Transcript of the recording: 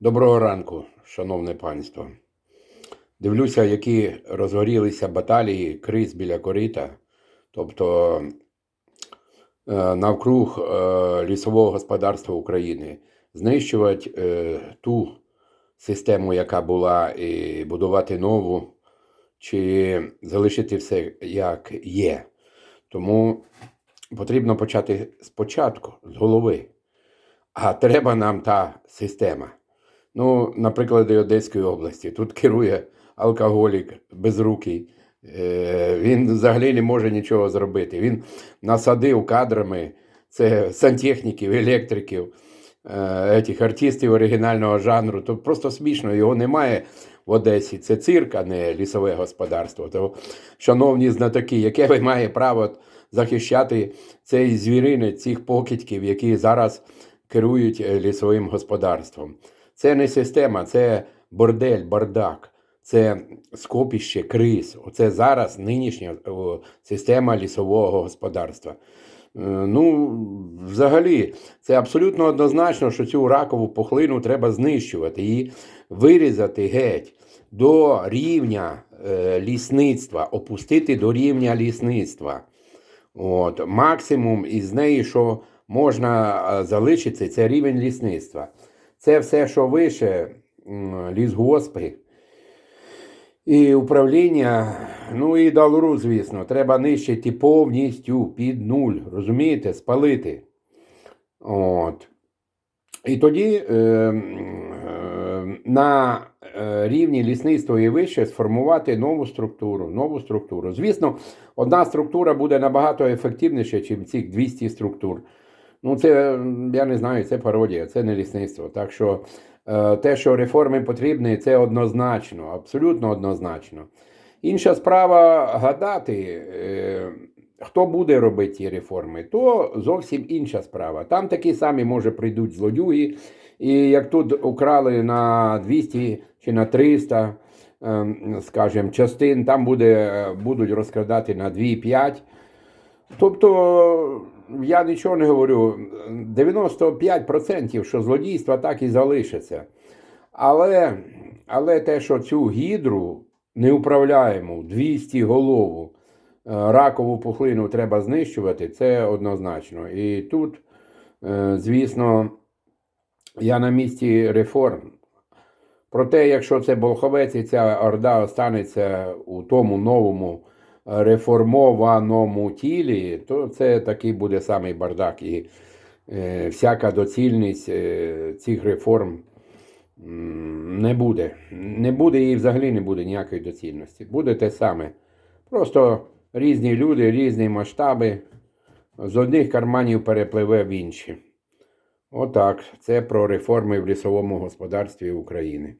Доброго ранку, шановне панство. Дивлюся, які розгорілися баталії криз біля корита, тобто е, навкруг е, лісового господарства України, знищувати е, ту систему, яка була, і будувати нову, чи залишити все як є. Тому потрібно почати спочатку, з голови. А треба нам та система. Ну, наприклад, Одеської області. Тут керує алкоголік безрукий. Е, Він взагалі не може нічого зробити. Він насадив кадрами це сантехніків, електриків, етих артистів оригінального жанру. То просто смішно, його немає в Одесі. Це цирк, а не лісове господарство. То, шановні знатоки, яке ви має право захищати цей звіринець, цих покидьків, які зараз керують е, лісовим господарством? Це не система, це бордель, бардак, це скопіще криз. Оце зараз нинішня система лісового господарства. Е, Ну, взагалі, це абсолютно однозначно, що цю ракову пухлину треба знищувати і вирізати геть до рівня е, лісництва, опустити до рівня лісництва. От, максимум із неї, що можна е, залишити, це рівень лісництва. Це все, що вище, лісгоспи і управління, ну і далуру, звісно, треба нищити повністю під нуль. Розумієте? Спалити. От. І тоді е, е, на е, рівні лісництва і вище сформувати нову структуру. Нову структуру. Звісно, одна структура буде набагато ефективніша, ніж цих 200 структур. Ну, це я не знаю, це пародія, це не лісництво. Так що е, те, що реформи потрібні, це однозначно, абсолютно однозначно. Інша справа гадати, е, хто буде робити ті реформи, то зовсім інша справа. Там такі самі, може, прийдуть злодюги, і як тут украли на 200 чи на 300, ем, скажімо, частин, там буде, е, будуть розкрадати на 2-5. Тобто, я нічого не говорю. 95% що злодійства так і залишаться. Але, але те, що цю гідру неуправляємо, 200 голову, е, ракову пухлину треба знищувати, це однозначно. І тут, е, звісно, я на місці реформ. Проте, якщо це Болховець і ця орда останеться у тому новому реформованому тілі, то це такий буде самий бардак. І е, всяка доцільність е, цих реформ не буде. Не буде і взагалі не буде ніякої доцільності. Буде те саме. Просто різні люди, різні масштаби. З одних карманів перепливе в інші. Отак. Це про реформи в лісовому господарстві України.